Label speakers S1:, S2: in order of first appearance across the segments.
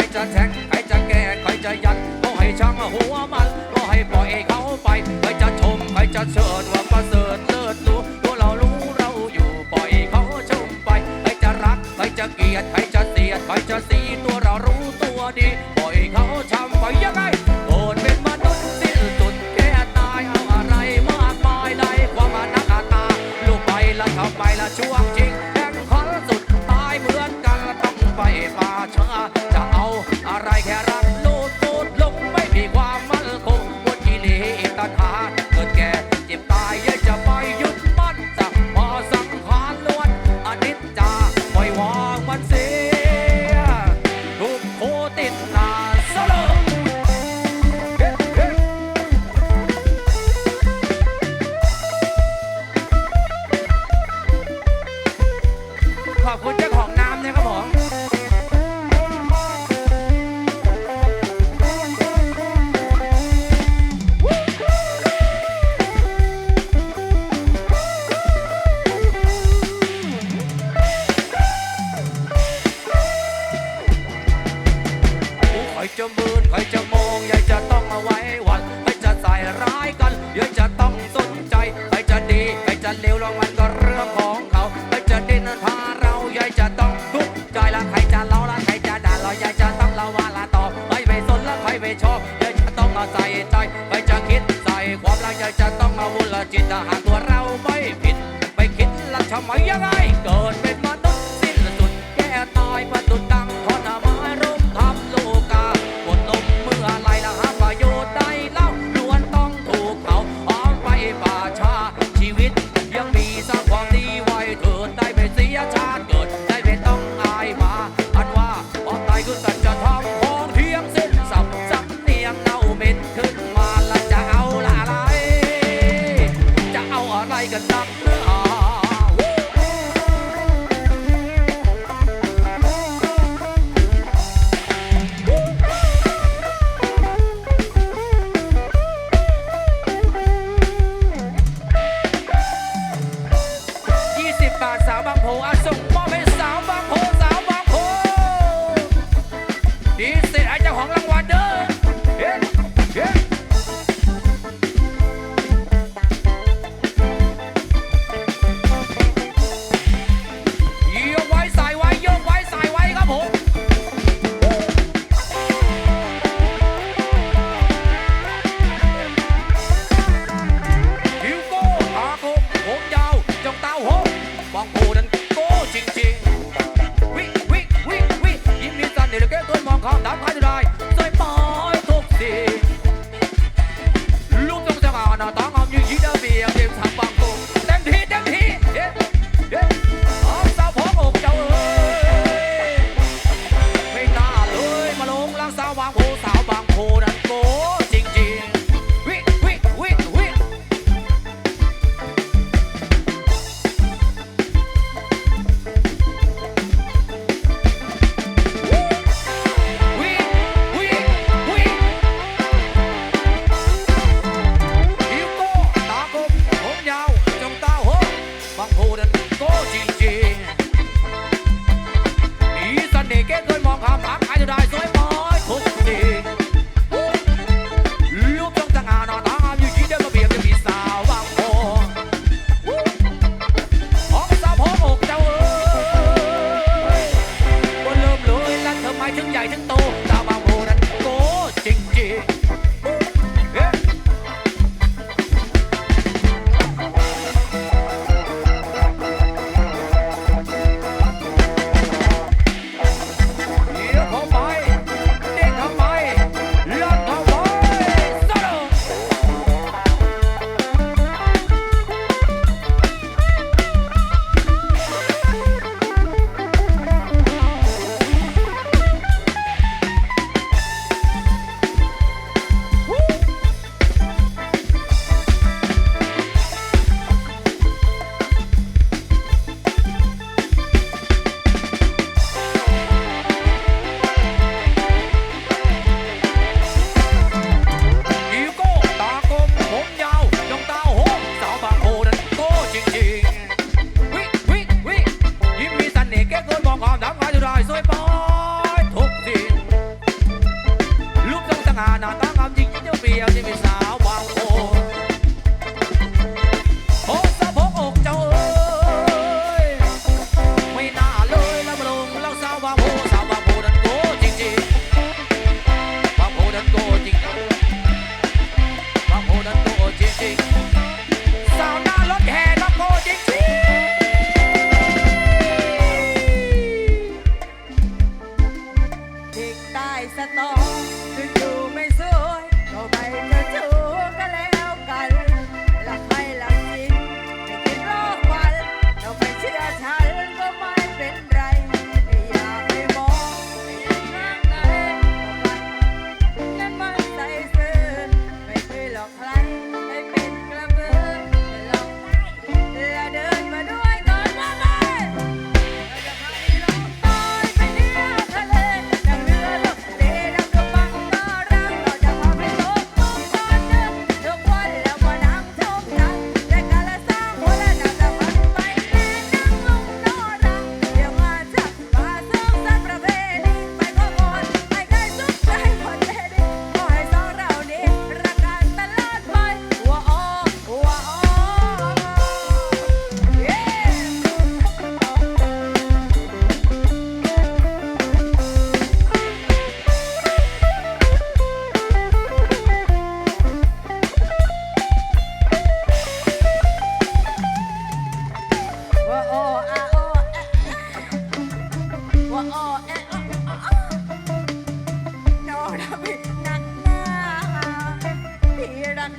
S1: ครจะแทงใครจะแก้ใครจะยัดก็ให้ช่างหัวมันก็ให้ปล่อยเขาไปใครจะชมใครจะเชิดว่าประเสริฐเลิศรู้ตัวเรารู้เราอยู่ปล่อยเขาชมไปใครจะรักใครจะเกลียดใครจะเสียดใครจะเสีย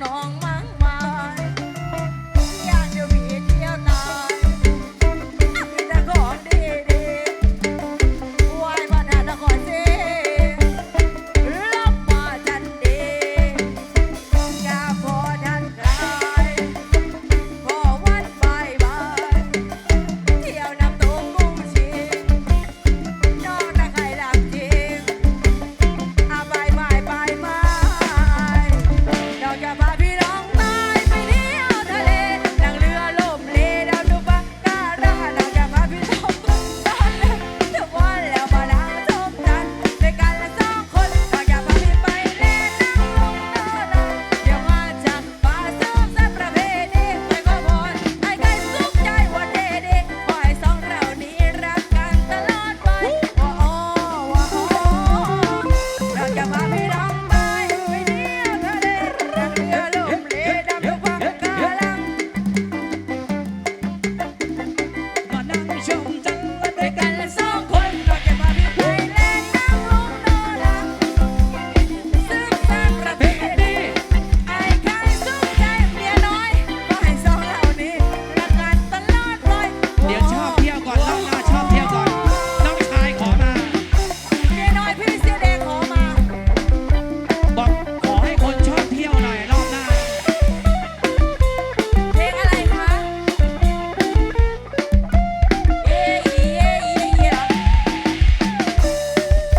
S1: น้อง